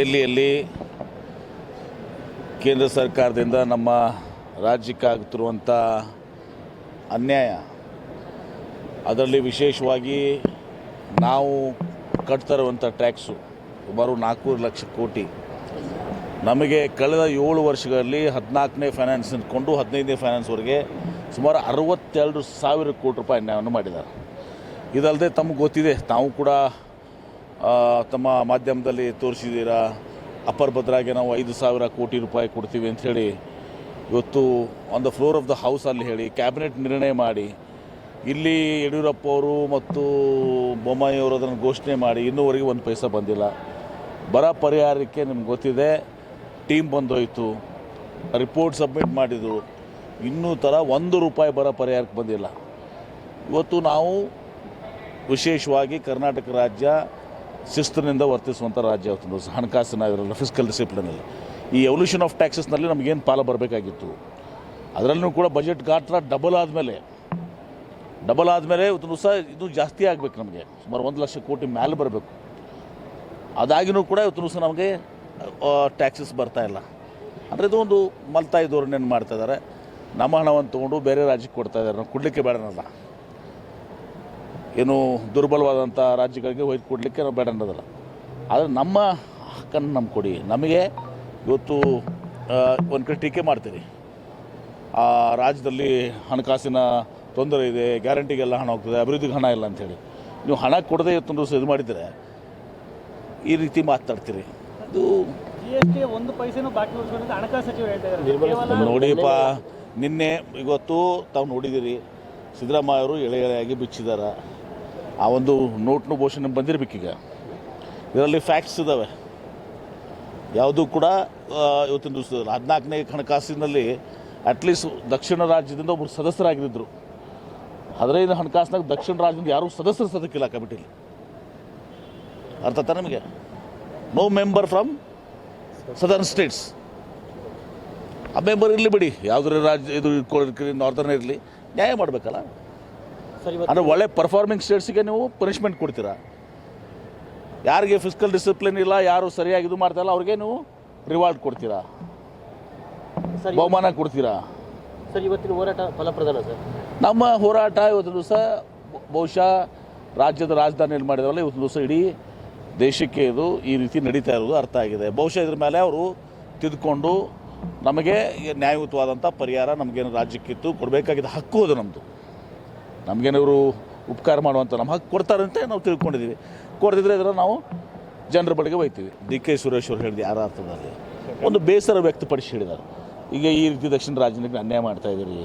ದೆಹಲಿಯಲ್ಲಿ ಕೇಂದ್ರ ಸರ್ಕಾರದಿಂದ ನಮ್ಮ ರಾಜ್ಯಕ್ಕೆ ಆಗ್ತಿರುವಂಥ ಅನ್ಯಾಯ, ಅದರಲ್ಲಿ ವಿಶೇಷವಾಗಿ ನಾವು ಕಟ್ತಾ ಇರುವಂಥ ಟ್ಯಾಕ್ಸು ಸುಮಾರು ನಾಲ್ಕೂರು ಲಕ್ಷ ಕೋಟಿ. ನಮಗೆ ಕಳೆದ ಏಳು ವರ್ಷಗಳಲ್ಲಿ ಹದಿನಾಲ್ಕನೇ ಫೈನಾನ್ಸ್ ನಿಂತ್ಕೊಂಡು ಹದಿನೈದನೇ ಫೈನಾನ್ಸ್ವರೆಗೆ ಸುಮಾರು ಅರವತ್ತೆರಡು ಸಾವಿರ ಕೋಟಿ ರೂಪಾಯಿ ಅನ್ಯಾಯವನ್ನು ಮಾಡಿದ್ದಾರೆ. ಇದಲ್ಲದೆ ತಮಗೆ ಗೊತ್ತಿದೆ, ತಾವು ಕೂಡ ತಮ್ಮ ಮಾಧ್ಯಮದಲ್ಲಿ ತೋರಿಸಿದ್ದೀರಾ? ಅಪ್ಪರ್ ಭದ್ರಾಗೆ ನಾವು ಐದು ಸಾವಿರ ಕೋಟಿ ರೂಪಾಯಿ ಕೊಡ್ತೀವಿ ಅಂತ ಹೇಳಿ ಇವತ್ತು on the floor of the house ಅಲ್ಲಿ ಹೇಳಿ ಕ್ಯಾಬಿನೆಟ್ ನಿರ್ಣಯ ಮಾಡಿ, ಇಲ್ಲಿ ಯಡಿಯೂರಪ್ಪ ಅವರು ಮತ್ತು ಬೊಮ್ಮಾಯಿ ಅವರು ಅದನ್ನು ಘೋಷಣೆ ಮಾಡಿ ಇನ್ನೂವರೆಗೆ ಒಂದು ಪೈಸೆ ಬಂದಿಲ್ಲ. ಬರ ಪರಿಹಾರಕ್ಕೆ ನಿಮ್ಗೆ ಗೊತ್ತಿದೆ ಟೀಮ್ ಬಂದೋಯ್ತು ರಿಪೋರ್ಟ್ ಸಬ್ಮಿಟ್ ಮಾಡಿದರು, ಇನ್ನೂ ಥರ ಒಂದು ರೂಪಾಯಿ ಬರ ಪರಿಹಾರಕ್ಕೆ ಬಂದಿಲ್ಲ. ಇವತ್ತು ನಾವು ವಿಶೇಷವಾಗಿ ಕರ್ನಾಟಕ ರಾಜ್ಯ ಶಿಸ್ತಿನಿಂದ ವರ್ತಿಸುವಂಥ ರಾಜ್ಯ ಅವತ್ತು. ಹಣಕಾಸಿನ ಇದರಲ್ಲಿ ಫಿಸಿಕಲ್ ಡಿಸಿಪ್ಲಿನಲ್ಲಿ ಈ ಎವಲ್ಯೂಷನ್ ಆಫ್ ಟ್ಯಾಕ್ಸಸ್ನಲ್ಲಿ ನಮಗೇನು ಪಾಲ ಬರಬೇಕಾಗಿತ್ತು? ಅದರಲ್ಲೂ ಕೂಡ ಬಜೆಟ್ ಗಾತ್ರ ಡಬಲ್ ಆದಮೇಲೆ. ಡಬಲ್ ಆದಮೇಲೆ ಇವತ್ತು ಸಹ ಇದು ಜಾಸ್ತಿ ಆಗಬೇಕು ನಮಗೆ. ಸುಮಾರು ಒಂದು ಲಕ್ಷ ಕೋಟಿ ಮೇಲೆ ಬರಬೇಕು. ಅದಾಗಿನೂ ಕೂಡ ಇವತ್ತು ಸಹ ನಮಗೆ ಟ್ಯಾಕ್ಸಸ್ ಬರ್ತಾ ಇಲ್ಲ. ಅಂದರೆ ಇದು ಒಂದು ಮಲ್ತಾಯಿ ಧೋರಣೆಯನ್ನು ಮಾಡ್ತಾ ಇದ್ದಾರೆ. ನಮ್ಮ ಹಣವನ್ನು ತೊಗೊಂಡು ಬೇರೆ ರಾಜ್ಯಕ್ಕೆ ಕೊಡ್ತಾ ಇದ್ದಾರೆ ನಾವು ಕೊಡಲಿಕ್ಕೆ ಬೇಡನಲ್ಲ. ಏನು ದುರ್ಬಲವಾದಂಥ ರಾಜ್ಯಗಳಿಗೆ ಒಯ್ದು ಕೊಡಲಿಕ್ಕೆ ನಾವು ಬೇಡ ಅನ್ನೋದಲ್ಲ. ಆದರೆ ನಮ್ಮ ಹಕ್ಕನ್ನು ನಮ್ಗೆ ಕೊಡಿ. ನಮಗೆ ಇವತ್ತು ಒಂದು ಕಡೆ ಟೀಕೆ ಮಾಡ್ತೀರಿ. ಆ ರಾಜ್ಯದಲ್ಲಿ ಹಣಕಾಸಿನ ತೊಂದರೆ ಇದೆ ಗ್ಯಾರಂಟಿಗೆಲ್ಲ ಹಣ ಹೋಗ್ತದೆ ಅಭಿವೃದ್ಧಿಗೆ ಹಣ ಇಲ್ಲ ಅಂಥೇಳಿ ನೀವು ಹಣ ಕೊಡದೆ ಇವತ್ತೊಂದು ದಿವಸ ಇದು ಮಾಡಿದರೆ ಈ ರೀತಿ ಮಾತಾಡ್ತೀರಿ. ಅದು ಒಂದು ನೋಡಿಪ್ಪ ನಿನ್ನೆ ಇವತ್ತು ತಾವು ನೋಡಿದ್ದೀರಿ ಸಿದ್ದರಾಮಯ್ಯ ಅವರು ಎಳೆ ಎಳೆಯಾಗಿ ಬಿಚ್ಚಿದ್ದಾರೆ ಆ ಒಂದು ನೋಟ್ನು ಘೋಷಣೆ ಬಂದಿರಬೇಕೀಗ ಇದರಲ್ಲಿ ಫ್ಯಾಕ್ಟ್ಸ್ ಇದ್ದಾವೆ ಯಾವುದೂ ಕೂಡ ಇವತ್ತಿನ ದಿವಸದಲ್ಲಿ ಹದಿನಾಲ್ಕನೇ ಹಣಕಾಸಿನಲ್ಲಿ ಅಟ್ಲೀಸ್ಟ್ ದಕ್ಷಿಣ ರಾಜ್ಯದಿಂದ ಒಬ್ಬರು ಸದಸ್ಯರಾಗಿದ್ದರು ಹದಿನೈದು ಹಣಕಾಸಿನಾಗ ದಕ್ಷಿಣ ರಾಜ್ಯದಿಂದ ಯಾರೂ ಸದಸ್ಯರು ಸದಕ್ಕಿಲ್ಲ ಕಮಿಟಿಲಿ ಅರ್ಥ ನಮಗೆ no member from southern states ಆ ಮೆಂಬರ್ ಇರಲಿ ಬಿಡಿ ಯಾವುದ್ರ ರಾಜ್ಯ ಇದು ನಾರ್ದರ್ನ್ ಇರಲಿ ನ್ಯಾಯ ಮಾಡಬೇಕಲ್ಲ ಅಂದರೆ ಒಳ್ಳೆ ಪರ್ಫಾರ್ಮಿಂಗ್ ಸ್ಟೇಟ್ಸ್ಗೆ ನೀವು ಪನಿಷ್ಮೆಂಟ್ ಕೊಡ್ತೀರಾ? ಯಾರಿಗೆ ಫಿಸಿಕಲ್ ಡಿಸಿಪ್ಲಿನ್ ಇಲ್ಲ ಯಾರು ಸರಿಯಾಗಿ ಇದು ಮಾಡ್ತಾರಲ್ಲ ಅವ್ರಿಗೆ ನೀವು ರಿವಾರ್ಡ್ ಕೊಡ್ತೀರಾ? ಬಹುಮಾನ ಕೊಡ್ತೀರಾ? ಸರ್ ಇವತ್ತಿನ ಹೋರಾಟ ಫಲಪ್ರದಾನ ಸರ್? ನಮ್ಮ ಹೋರಾಟ ಇವತ್ತು ದಿವಸ ಬಹುಶಃ ರಾಜ್ಯದ ರಾಜಧಾನಿಯಲ್ಲಿ ಮಾಡಿದವಲ್ಲ ಇವತ್ತು ದಿವಸ ಇಡೀ ದೇಶಕ್ಕೆ ಇದು ಈ ರೀತಿ ನಡೀತಾ ಇರೋದು ಅರ್ಥ ಆಗಿದೆ. ಬಹುಶಃ ಇದ್ರ ಮೇಲೆ ಅವರು ತಿದ್ಕೊಂಡು ನಮಗೆ ನ್ಯಾಯಯುತವಾದಂಥ ಪರಿಹಾರ ನಮಗೇನು ರಾಜ್ಯಕ್ಕಿತ್ತು ಕೊಡಬೇಕಾಗಿದ್ದ ಹಕ್ಕು ಅದು ನಮ್ಮದು ನಮಗೇನವರು ಉಪಕಾರ ಮಾಡುವಂಥ ನಮ್ಮ ಹಕ್ಕು ಕೊಡ್ತಾರಂತೆ ನಾವು ತಿಳ್ಕೊಂಡಿದ್ದೀವಿ. ಕೊಡ್ತಿದ್ರೆ ಇದರ ನಾವು ಜನರ ಬಳಿಗೆ ಒಯ್ತೀವಿ. ಡಿ ಕೆ ಸುರೇಶ್ ಅವರು ಹೇಳಿದ ಯಾರ ಅರ್ಥದಲ್ಲಿ ಒಂದು ಬೇಸರ ವ್ಯಕ್ತಪಡಿಸಿ ಹೇಳಿದ್ದಾರೆ. ಈಗ ಈ ರೀತಿ ದಕ್ಷಿಣ ರಾಜ್ಯಕ್ಕೆ ಅನ್ಯಾಯ ಮಾಡ್ತಾ ಇದ್ದೀರಿ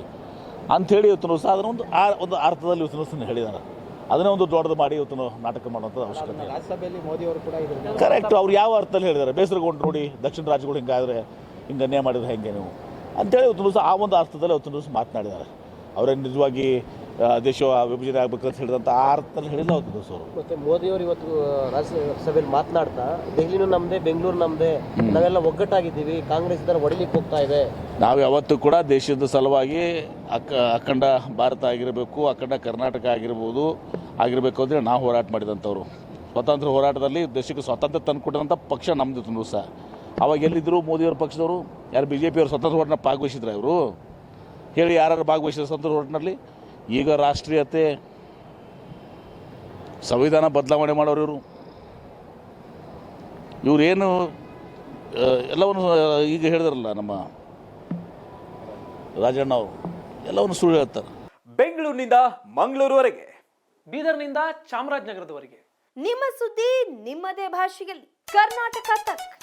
ಅಂಥೇಳಿ ಇವತ್ತು ಸಹ ಅದನ್ನ ಒಂದು ಆ ಒಂದು ಅರ್ಥದಲ್ಲಿ ಇವತ್ತು ಹೇಳಿದ್ದಾರೆ. ಅದನ್ನೇ ಒಂದು ದೊಡ್ಡದು ಮಾಡಿ ಇವತ್ತು ನಾಟಕ ಮಾಡುವಂಥ ಅವಶ್ಯಕತೆ ಇಲ್ಲ. ಮೋದಿ ಅವರು ಕೂಡ ಕರೆಕ್ಟ್ ಅವ್ರು ಯಾವ ಅರ್ಥದಲ್ಲಿ ಹೇಳಿದ್ದಾರೆ? ಬೇಸರಗೊಂಡು ನೋಡಿ ದಕ್ಷಿಣ ರಾಜ್ಯಗಳು ಹಿಂಗಾದರೆ ಹಿಂಗೆ ಅನ್ಯಾಯ ಮಾಡಿದ್ರೆ ಹೆಂಗೆ ನೀವು? ಅಂತೇಳಿ ಇವತ್ತು ದಿವಸ ಆ ಒಂದು ಅರ್ಥದಲ್ಲಿ ಇವತ್ತು ದಿವಸ ಮಾತನಾಡಿದ್ದಾರೆ. ಅವರೇ ನಿಜವಾಗಿ ದೇಶ ವಿಭಜನೆ ಆಗ್ಬೇಕಂತ ಹೇಳಿದಂಥ ಆ ಅರ್ಥದಲ್ಲಿ ಹೇಳಿಲ್ಲ ಅವತ್ತು ದಿವಸ ಅವರು ಮತ್ತೆ ಮೋದಿ ಅವರು ಇವತ್ತು ರಾಜ್ಯಸಭೆಯಲ್ಲಿ ಮಾತನಾಡ್ತಾ ದೆಹಲಿನೂ ನಮ್ದೇ ಬೆಂಗಳೂರು ನಮ್ದೇ ನಾವೆಲ್ಲ ಒಗ್ಗಟ್ಟಾಗಿದ್ದೀವಿ ಕಾಂಗ್ರೆಸ್ ಇದನ್ನ ಹೊಡಿಲಿಕ್ಕೆ ಹೋಗ್ತಾ ಇದೆ. ನಾವು ಯಾವತ್ತೂ ಕೂಡ ದೇಶದ ಸಲುವಾಗಿ ಅಕ್ಕ ಅಖಂಡ ಭಾರತ ಆಗಿರಬೇಕು ಅಖಂಡ ಕರ್ನಾಟಕ ಆಗಿರ್ಬೋದು ಆಗಿರಬೇಕು ಅಂದರೆ ನಾವು ಹೋರಾಟ ಮಾಡಿದಂಥವ್ರು. ಸ್ವಾತಂತ್ರ್ಯ ಹೋರಾಟದಲ್ಲಿ ದೇಶಕ್ಕೆ ಸ್ವಾತಂತ್ರ್ಯ ತಂದುಕೊಟ್ಟಂಥ ಪಕ್ಷ ನಮ್ಮದು ತುಂಬ ಸಹ ಅವಾಗ ಎಲ್ಲಿದ್ದರು ಮೋದಿಯವ್ರ ಪಕ್ಷದವರು ಯಾರು ಬಿ ಜೆ ಪಿಯವರು ಸ್ವತಂತ್ರ ಹೋರಾಟನ ಭಾಗವಹಿಸಿದ್ರೆ ಅವರು ಹೇಳಿ ಯಾರು ಭಾಗವಹಿಸಿದ್ರು ಸ್ವತಂತ್ರ ಹೋರಾಟದಲ್ಲಿ? ಈಗ ರಾಷ್ಟ್ರೀಯತೆ ಸಂವಿಧಾನ ಬದಲಾವಣೆ ಮಾಡೋರು ಇವರು. ಇವರೇನು ಎಲ್ಲವನ್ನು ಈಗ ಹೇಳಿದ್ರಲ್ಲ ನಮ್ಮ ರಾಜಣ್ಣ ಅವರು ಎಲ್ಲವನ್ನು ಸುಳ್ಳು ಹೇಳ್ತಾರೆ. ಬೆಂಗಳೂರಿನಿಂದ ಮಂಗಳೂರುವರೆಗೆ ಬೀದರ್ನಿಂದ ಚಾಮರಾಜನಗರದವರೆಗೆ. ನಿಮ್ಮ ಸುದ್ದಿ ನಿಮ್ಮದೇ ಭಾಷೆಯಲ್ಲಿ. ಕರ್ನಾಟಕ ತಕ್.